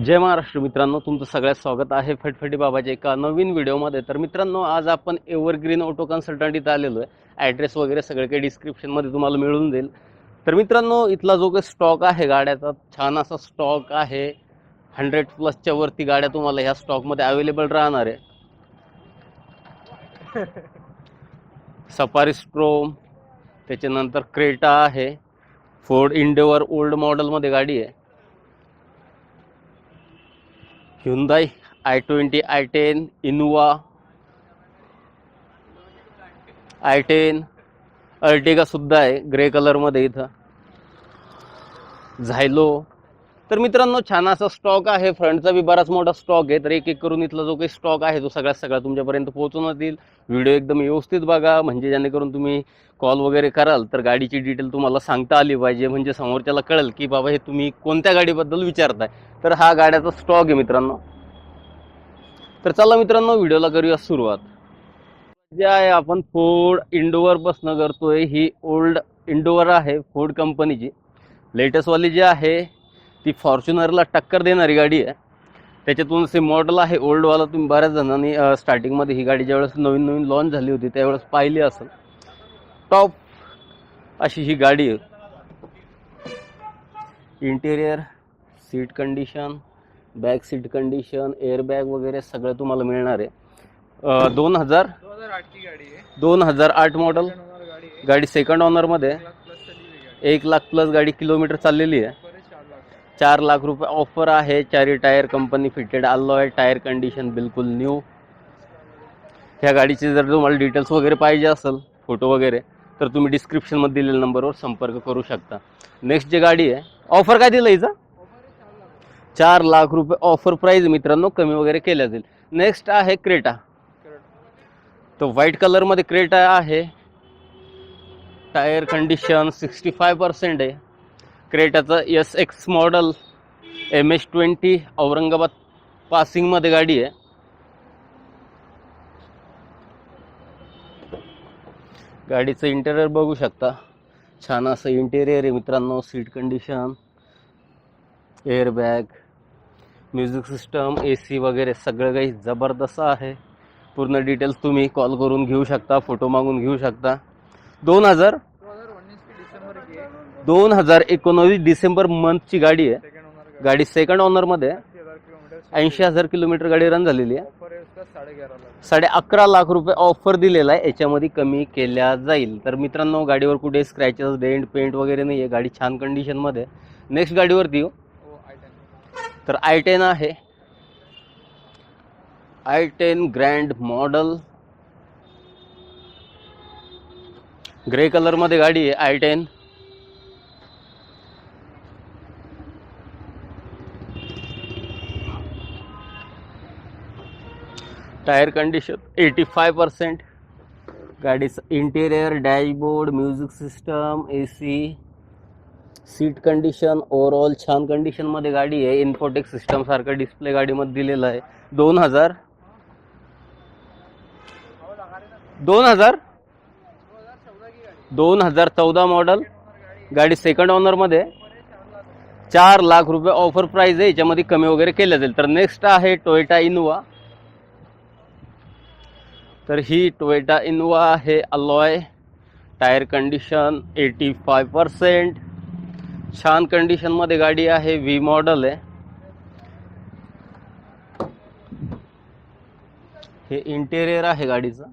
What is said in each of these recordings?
जय महाराष्ट्र मित्रांनो तुमचं सगळ्यात स्वागत आहे फटफटी बाबाच्या एका नवीन व्हिडिओमध्ये. तर मित्रांनो आज आपण एव्हरग्रीन ऑटो कन्सल्टंट इथं आलेलो आहे. ॲड्रेस वगैरे सगळे काही डिस्क्रिप्शनमध्ये तुम्हाला मिळून जाईल तर मित्रांनो इथला जो काही स्टॉक आहे गाड्याचा छान असा स्टॉक आहे. हंड्रेड प्लसच्या वरती गाड्या तुम्हाला ह्या स्टॉकमध्ये अवेलेबल राहणार आहे. सफारी स्ट्रोम त्याच्यानंतर क्रेटा आहे. फोर्ड इंडोवर ओल्ड मॉडेलमध्ये गाडी आहे. Hyundai i twenty i ten Innova i ten Ertiga सुद्धा आहे ग्रे कलरमध्ये इथं. झायलो तर मित्रांनो छान असा स्टॉक आहे. फ्रंटचा बी बराच मोठा स्टॉक आहे. तर एक एक करून इथला जो काही स्टॉक आहे तो सगळ्यात सगळा तुमच्यापर्यंत पोहोचवण्यात येईल व्हिडिओ एकदम व्यवस्थित बघा. म्हणजे जेणेकरून तुम्ही कॉल वगैरे कराल तर गाडीची डिटेल तुम्हाला सांगता आली पाहिजे. म्हणजे समोरच्याला कळेल की बाबा हे तुम्ही कोणत्या गाडीबद्दल विचारताय? तर हा गाड्याचा स्टॉक आहे मित्रांनो. तर चला मित्रांनो व्हिडिओला करूया सुरुवात. जे आहे आपण फोर्ड इंडोवर बसणं करतोय. ही ओल्ड इंडोवर आहे फोर्ड कंपनीची लेटेस्टवाली जी आहे ती फॉर्च्युनरला टक्कर देणारी गाडी आहे. त्याच्यातून से मॉडेल आहे ओल्डवाला तुम्ही बऱ्याच जणांनी स्टार्टिंगमध्ये ही गाडी ज्यावेळेस नवीन नवीन लॉन्च झाली होती त्यावेळेस पाहिली असेल. टॉप अशी ही गाडी आहे. Interior seat condition back seat condition airbag वगैरे सगळं तुम्हाला मिळणार आहे. दोन हजार दोन हजार आठ मॉडेल गाडी सेकंड ऑनरमध्ये एक लाख प्लस गाडी किलोमीटर चाललेली आहे. चार लाख रुपये ऑफर आहे. चारी टायर कंपनी फिटेड आलो आहे टायर कंडिशन बिलकुल न्यू ह्या गाडीचे जर तुम्हाला डिटेल्स वगैरे पाहिजे असेल फोटो वगैरे तर तुम्ही डिस्क्रिप्शनमध्ये दिलेल्या नंबरवर संपर्क करू शकता. नेक्स्ट जी गाडी आहे ऑफर काय दिलं हिचं? चार लाख रुपये ऑफर प्राईज मित्रांनो कमी वगैरे केल्या जाईल. नेक्स्ट आहे क्रेटा तो व्हाईट कलरमध्ये क्रेटा आहे. Tyre condition sixty five percent आहे. क्रेटाचं S X model M H twenty Aurangabad पासिंगमध्ये गाडी आहे. गाडीचं इंटेरियर बघू शकता. छान असं इंटेरियर आहे मित्रांनो seat condition airbag music system A C वगैरे सगळं काही जबरदस्त आहे. पूर्ण डिटेल्स तुम्ही कॉल करून घेऊ शकता फोटो मागून घेऊ शकता. दोन हजार दो हजार उन्नीस की दिसंबर की है दोन हजार एकोणवीस डिसेंबर मंथची गाडी आहे. गाड़ी सेकंड ओनरमध्ये ऐंशी हजार किलोमीटर गाडी रन झालेली आहे. साडे अकरा लाख रुपये ऑफर दिलेला आहे. याच्यामध्ये कमी केल्या जाईल. तर मित्रांनो गाडीवर कुठे स्क्रॅचेस डेंट पेंट वगैरे नाही आहे गाडी छान कंडिशनमध्ये नेक्स्ट गाडीवरती येऊ. तर आय टेन आहे. I ten grand model grey कलरमध्ये गाडी आहे i ten tyre condition eighty five percent गाडीचं interior dashboard music system A C seat condition overall छान कंडिशनमध्ये गाडी आहे. इन्फोटेक सिस्टम सारखं डिस्प्ले गाडीमध्ये दिलेलं आहे. दोन हजार? दोन हजार? दोन हजार चौदा मॉडल गाडी सेकंड ओनरमध्ये चार लाख रुपये ऑफर प्राईज आहे. याच्यामध्ये कमी वगैरे केलं जाईल. तर नेक्स्ट आहे टोयोटा इनोवा तर ही टोयोटा इनोवा आहे alloy tyre condition eighty five percent छान कंडिशनमध्ये गाडी आहे व्ही मॉडल आहे. हे इंटेरियर आहे गाडीचं.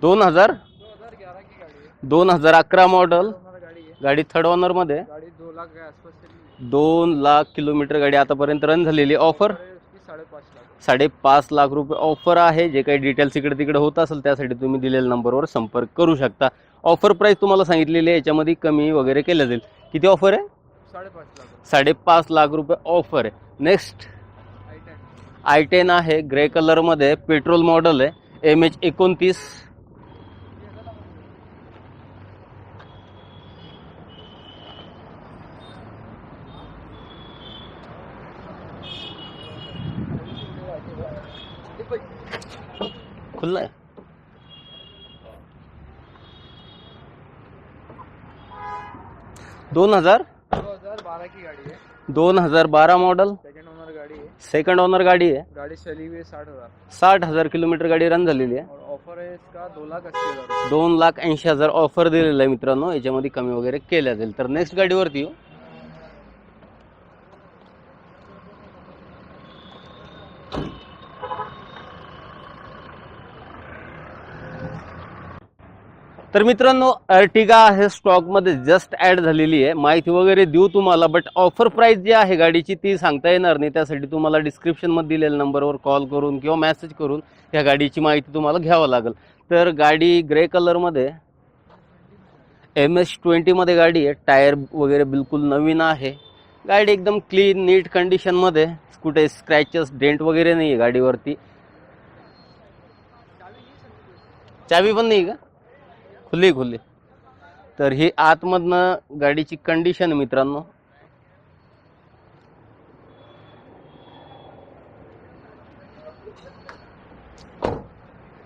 दोन हजार हजार गाड़ी दोन हजार अकरा मॉडल ओनर गाड़ी थर्ड ऑनरमध्ये दोन लाख किलोमीटर गाडी आतापर्यंत रन झालेली ऑफर साडेपाच लाख रुपये ऑफर आहे. जे काही डिटेल्स इकडे तिकडे होत असेल त्यासाठी तुम्ही दिलेल्या नंबरवर संपर्क करू शकता. ऑफर प्राईस तुम्हाला सांगितलेली आहे याच्यामध्ये कमी वगैरे केलं जाईल. किती ऑफर आहे? साढ़े पाँच लाख साडेपाच लाख रुपये ऑफर आहे. Next i ten. आहे ग्रे कलरमध्ये पेट्रोल मॉडल आहे. एम एच एकोणतीस. खुल्ला दोन हजार? दो की गाड़ी है दोन हजार बारा मॉडल सेकंड ओनर गाड़ी आहे. सेकंड ओनर गाडी आहे गाड़ी चली हुई साठ हजार साठ हजार किलोमीटर गाडी रन झालेली आहे. ऑफर आहे इसका दो लाख अस्सी हजार दोन लाख ऐंशी हजार ऑफर दिलेला आहे मित्रांनो. याच्यामध्ये कमी वगैरे केल्या जाईल. तर नेक्स्ट गाडीवरती येऊ. तर मित्रांनो अर्टिगा आहे स्टॉकमध्ये जस्ट ॲड झालेली आहे. माहिती वगैरे देऊ तुम्हाला बट ऑफर प्राईस जी आहे गाडीची ती सांगता येणार नाही. त्यासाठी तुम्हाला डिस्क्रिप्शनमध्ये दिलेल्या नंबरवर कॉल करून किंवा मेसेज करून ह्या गाडीची माहिती तुम्हाला घ्यावं लागेल. तर गाडी ग्रे कलरमध्ये एम एस ट्वेंटीमध्ये गाडी आहे. टायर वगैरे बिलकुल नवीन आहे. गाडी एकदम क्लीन नीट कंडिशनमध्ये कुठे स्क्रॅचेस डेंट वगैरे नाही आहे गाडीवरती. चावी पण नाही का? खुली खुली. तर हे आतमधनं गाडीची कंडिशन आहे मित्रांनो.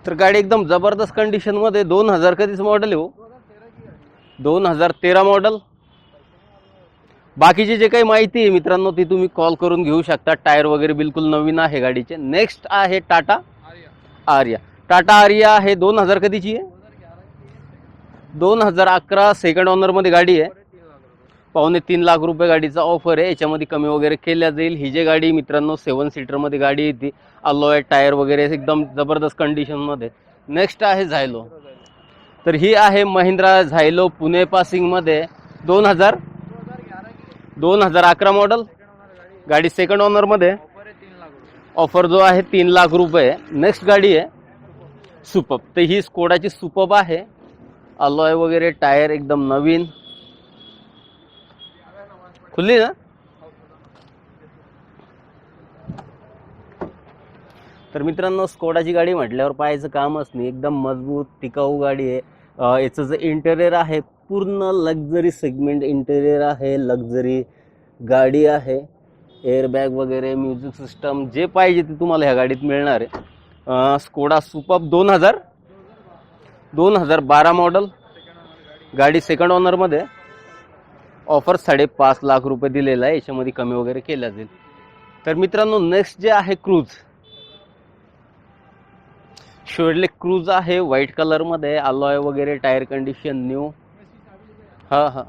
तर गाडी एकदम जबरदस्त कंडिशनमध्ये दोन हजार कधीच मॉडेल आहे हो. दोन हजार तेरा मॉडेल बाकीची जे काही माहिती आहे मित्रांनो ती तुम्ही कॉल करून घेऊ शकता. टायर वगैरे बिलकुल नवीन आहे गाडीचे. नेक्स्ट आहे टाटा आर्या. आर्या टाटा आर्या आहे दोन हजार कधीची आहे? दोन हजार अकरा सेकंड ऑनरमध्ये गाडी आहे. तीन लाख पावणे तीन लाख रुपये गाडीचा ऑफर आहे. याच्यामध्ये कमी वगैरे केल्या जाईल. ही जी गाडी मित्रांनो सेवन सीटरमध्ये गाडी येते. अलोय टायर वगैरे एकदम जबरदस्त कंडिशनमध्ये नेक्स्ट आहे झायलो तर ही आहे महिंद्रा झायलो पुणे पासिंगमध्ये दोन हजार दोन हजार अकरा मॉडल गाड़ी सेकंड ऑनरमध्ये ऑफर ऑफर जो आहे तीन लाख रुपये. नेक्स्ट गाडी आहे सुपब तर ही स्कोडाची सुपब आहे. अलॉय वगैरे टायर एकदम नवीन. खुल्ली ना? तर मित्रांनो स्कोडाची गाडी म्हटल्यावर पाहायचं कामच नाही. एकदम मजबूत टिकाऊ गाडी आहे. याचं जे इंटेरियर आहे पूर्ण लक्झरी सेगमेंट इंटेरियर आहे लक्झरी गाडी आहे. एअरबॅग वगैरे म्युझिक सिस्टम जे पाहिजे ते तुम्हाला ह्या गाडीत मिळणार आहे. स्कोडा सुपअप दोन हजार दोन हजार बारा मॉडल गाड़ी सेकंड ओनरमध्ये ऑफर साडेपाच लाख रुपये दिलेला आहे. याच्यामध्ये कमी वगैरे केल्या जाईल तर मित्रांनो नेक्स्ट जे आहे क्रूज शोरले क्रूज आहे. व्हाईट कलरमध्ये अलॉय वगैरे टायर कंडिशन न्यू हां हां.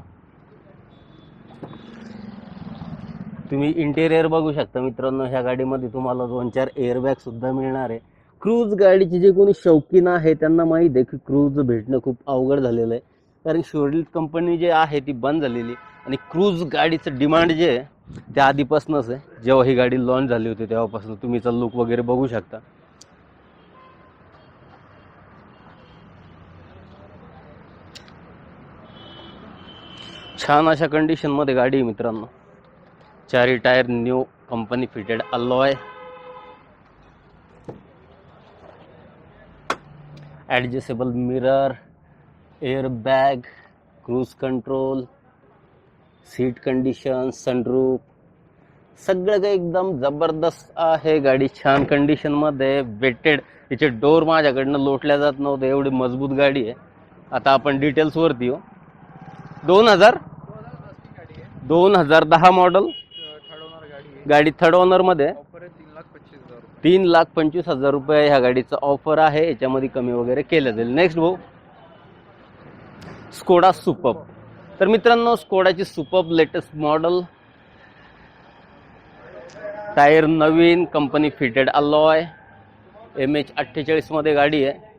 तुम्ही इंटेरियर बघू शकता मित्रांनो ह्या गाडीमध्ये तुम्हाला दोन चार एअरबॅग सुद्धा मिळणार आहे. क्रूज गाडीचे जे कोणी शौकीन आहे त्यांना माहीत आहे की क्रूज भेटणं खूप अवघड झालेलं आहे. कारण शोरलीत कंपनी जे आहे ती बंद झालेली आणि क्रूज गाडीचं डिमांड जे आहे ते आधीपासूनच आहे. जेव्हा ही गाडी लॉन्च झाली होती तेव्हापासून तुम्ही लुक वगैरे बघू शकता. छान अशा कंडिशनमध्ये गाडी आहे मित्रांनो. चारी tyre new company fitted alloy adjustable mirror air bag cruise control seat condition sunroof सगळं काही एकदम जबरदस्त आहे. गाडी छान कंडिशनमध्ये वेटेड तिचे डोर माझ्याकडनं लोटल्या जात नव्हते. एवढी मजबूत गाडी आहे. आता आपण डिटेल्सवरती येऊ. दोन हजार दोन हजार दहा मॉडल थर्ड ओनर गाड़ी गाडी थर्ड ओनरमध्ये ऑफर है तीन लाख पच्चीस हजार रुपए तीन लाख पंचवीस हजार रुपये ह्या गाडीचं ऑफर आहे. याच्यामध्ये कमी वगैरे केलं जाईल. नेक्स्ट भाऊ स्कोडा सुपब तर मित्रांनो स्कोडाची सुपब लेटेस्ट मॉडल टायर नवीन company fitted alloy M H अठ्ठेचाळीसमध्ये गाडी आहे.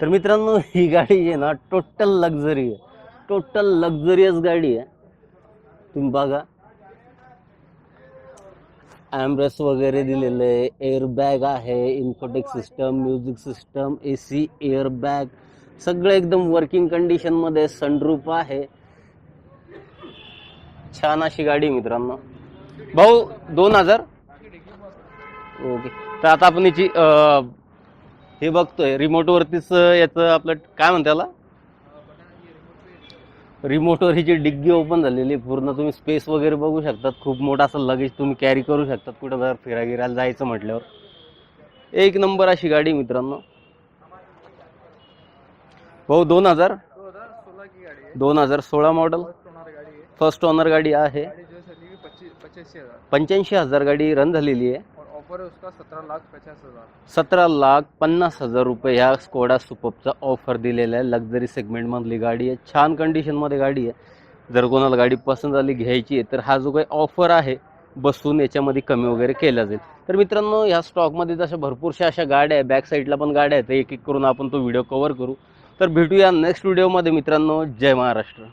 तर मित्रांनो ही गाडी आहे ना टोटल लक्झरी आहे. टोटल लक्झरियस गाडी आहे. तुम्ही बघा. ॲम्ब्रेस वगैरे दिलेलं आहे. एअरबॅग आहे infotech system music system A C airbag सगळं एकदम वर्किंग कंडिशनमध्ये सनरूप आहे. छान अशी गाडी आहे मित्रांनो. भाऊ दोन हजार? ओके तर आता आपण हिची हे बघतोय रिमोट वरतीच याचं आपलं काय म्हणते त्याला? रिमोटवर हिची डिग्गी ओपन झालेली. पूर्ण तुम्ही स्पेस वगैरे बघू शकतात. खूप मोठा असं लगेज तुम्ही कॅरी करू शकतात कुठं जर फिरागिरायला जायचं म्हटल्यावर. एक नंबर अशी गाडी मित्रांनो. भाऊ दोन हजार? है दोन हजार सोळा मॉडेल फर्स्ट ओनर गाड़ी है आहे जो है पंच्याऐंशी हजार गाडी रन झालेली आहे. ऑफर है उसका सत्रह लाख पचास हजार। सतरा लाख पन्नास हजार रुपये ह्या स्कोडा सुपरचा ऑफर दिलेला आहे. लक्झरी सेगमेंटमधली गाडी आहे. छान कंडिशनमध्ये गाडी आहे. जर कोणाला गाडी पसंत आली घ्यायची आहे तर हा जो काही ऑफर आहे बसून याच्यामध्ये कमी वगैरे केला जाईल. तर मित्रांनो ह्या स्टॉकमध्ये जशा भरपूरशा अशा गाड्या आहे बॅक साईडला पण गाड्या आहेत. एक एक करून आपण तो व्हिडिओ कव्हर करू. तर भेटूया नेक्स्ट व्हिडिओमध्ये मित्रांनो. जय महाराष्ट्र.